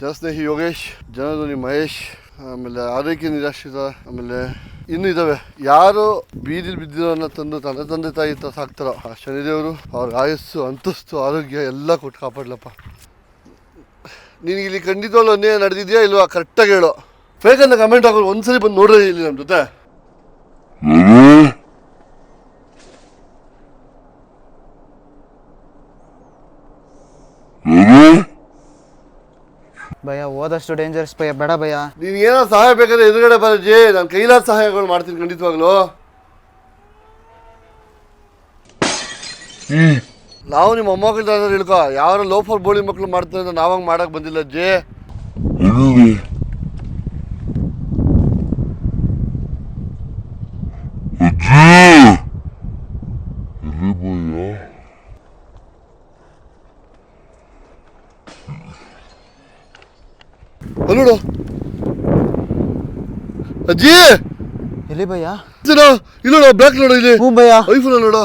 ಜನಸ್ನೇಹಿ ಯೋಗೇಶ್ ಜನಧ್ವನಿ ಮಹೇಶ್ ಆಮೇಲೆ ಆರೋಗ್ಯ ನಿರಾಶ್ರಿತ, ಆಮೇಲೆ ಇನ್ನೂ ಇದಾವೆ. ಯಾರು ಬೀದಿಲಿ ಬಿದ್ದಿರೋನ್ನ ತಂದು ತಂದೆ ತಂದೆ ತಾಯಿ ಹತ್ರ ಸಾಕ್ತಾರೋ, ಆ ಶನಿದೇವರು, ಅವ್ರ ಆಯಸ್ಸು, ಅಂತಸ್ತು, ಆರೋಗ್ಯ ಎಲ್ಲ ಕೊಟ್ಟು ಕಾಪಾಡ್ಲಪ್ಪ. ನಿನಗೆ ಇಲ್ಲಿ ಖಂಡಿತವಾಗ್ಲೂ ಒಂದೇ ನಡೆದಿದ್ಯಾ ಇಲ್ವಾ? ಕರೆಕ್ಟಾಗಿ ಹೇಳು. ಬೇಗ ಅಂತ ಕಮೆಂಟ್ ಹಾಕೋರು ಒಂದ್ಸರಿ ಬಂದು ನೋಡ್ರಿ ಇಲ್ಲಿ ನಮ್ಮ ಜೊತೆ. ಭಯ ಹೋದಷ್ಟು ಡೇಂಜರ್ಸ್ ಭಯ ಬೇಡ ಭಯ. ನೀನು ಏನೋ ಸಹಾಯ ಬೇಕಾದ್ರೆ ಎದುರುಗಡೆ ಬರಜಿ ನಾನು ಕೈಲಾದ ಸಹಾಯಗಳು ಮಾಡ್ತೀನಿ ಖಂಡಿತವಾಗ್ಲು. ನಾವು ನಿಮ್ಮ ಮೊಮ್ಮಕ್ಕಳ ಹಿಡ್ಕೊ ಯಾರು ಲೋಫರ್ ಬೋಳಿ ಮಕ್ಕಳು ಮಾಡ್ತಾರೆ ಅಂತ ನಾವಂಗ್ ಮಾಡಕ್ ಬಂದಿಲ್ಲ ಅಜ್ಜಿ. ಅಲ್ಲಿ ಅಜ್ಜಿ! ಎಲ್ಲಿ ಭಯ ಇದು ನೋಡು, ನೋಡು ಬ್ಲಾಕ್ ನೋಡು ಇಲ್ಲಿ ಹ್ಞೂ ಭಯ ಐಫೋನ್ ನೋಡು.